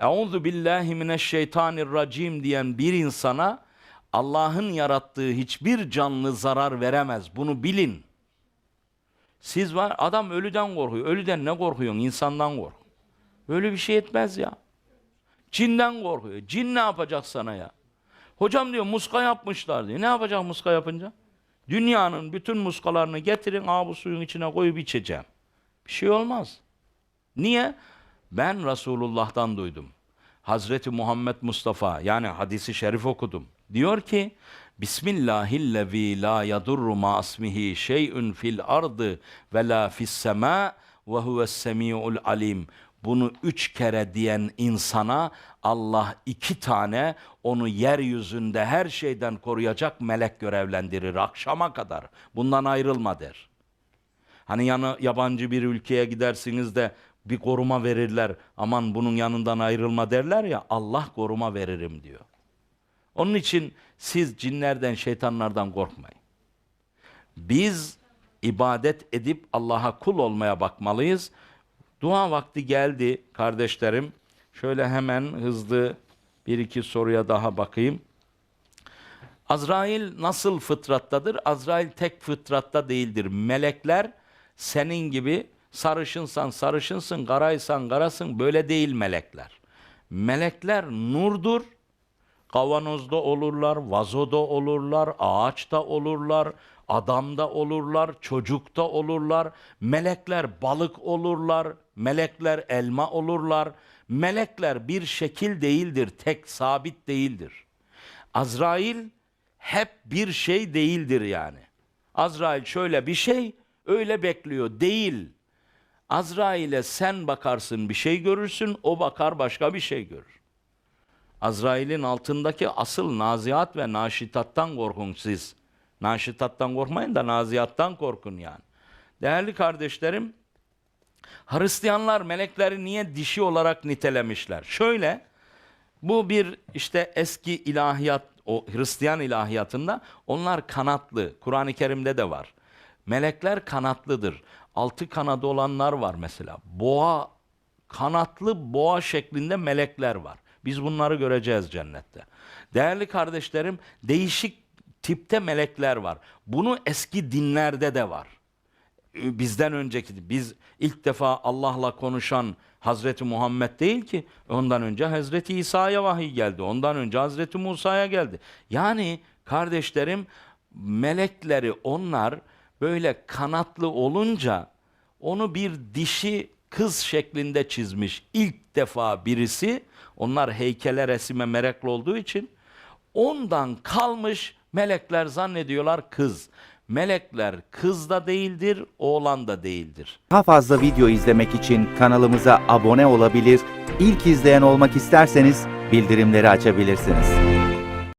Euzu billahi mineşşeytanirracim diyen bir insana Allah'ın yarattığı hiçbir canlı zarar veremez. Bunu bilin. Siz var adam ölüden korkuyor. Ölüden ne korkuyorsun? İnsandan kork. Öyle bir şey etmez ya. Cinden korkuyor. Cin ne yapacak sana ya? Hocam diyor muska yapmışlar diyor. Ne yapacak muska yapınca? Dünyanın bütün muskalarını getirin, aa bu suyun içine koyup içeceğim. Bir şey olmaz. Niye? Ben Resulullah'tan duydum. Hazreti Muhammed Mustafa yani hadisi şerif okudum. Diyor ki Bismillahillezî la yadurru ma ismihi şey'ün fil ardı ve la fis sema ve huves semiul alim. Bunu üç kere diyen insana Allah iki tane onu yeryüzünde her şeyden koruyacak melek görevlendirir akşama kadar. Bundan ayrılma der. Hani yanı yabancı bir ülkeye gidersiniz de bir koruma verirler. Aman bunun yanından ayrılma derler ya Allah koruma veririm diyor. Onun için siz cinlerden, şeytanlardan korkmayın. Biz ibadet edip Allah'a kul olmaya bakmalıyız. Dua vakti geldi kardeşlerim. Şöyle hemen hızlı bir iki soruya daha bakayım. Azrail nasıl fıtrattadır? Azrail tek fıtratta değildir. Melekler senin gibi sarışınsan sarışınsın, karaysan karasın böyle değil melekler. Melekler nurdur. Kavanozda olurlar, vazoda olurlar, ağaçta olurlar, adamda olurlar, çocukta olurlar. Melekler balık olurlar, melekler elma olurlar. Melekler bir şekil değildir, tek sabit değildir. Azrail hep bir şey değildir yani. Azrail şöyle bir şey, öyle bekliyor. Değil. Azrail'e sen bakarsın bir şey görürsün, o bakar başka bir şey görür. Azrail'in altındaki asıl naziat ve naşitattan korkun siz. Naşitattan korkmayın da naziattan korkun yani. Değerli kardeşlerim, Hristiyanlar melekleri niye dişi olarak nitelemişler? Şöyle, bu bir işte eski ilahiyat, o Hristiyan ilahiyatında onlar kanatlı. Kur'an-ı Kerim'de de var. Melekler kanatlıdır. Altı kanadı olanlar var mesela. Boğa, kanatlı boğa şeklinde melekler var. Biz bunları göreceğiz cennette. Değerli kardeşlerim, değişik tipte melekler var. Bunu eski dinlerde de var bizden önceki biz ilk defa Allah'la konuşan Hazreti Muhammed değil ki ondan önce Hazreti İsa'ya vahiy geldi. Ondan önce Hazreti Musa'ya geldi. Yani kardeşlerim melekleri onlar böyle kanatlı olunca onu bir dişi kız şeklinde çizmiş ilk defa birisi. Onlar heykele resime meraklı olduğu için ondan kalmış melekler zannediyorlar kız. Melekler kız da değildir, oğlan da değildir. Daha fazla video izlemek için kanalımıza abone olabilir, ilk izleyen olmak isterseniz bildirimleri açabilirsiniz.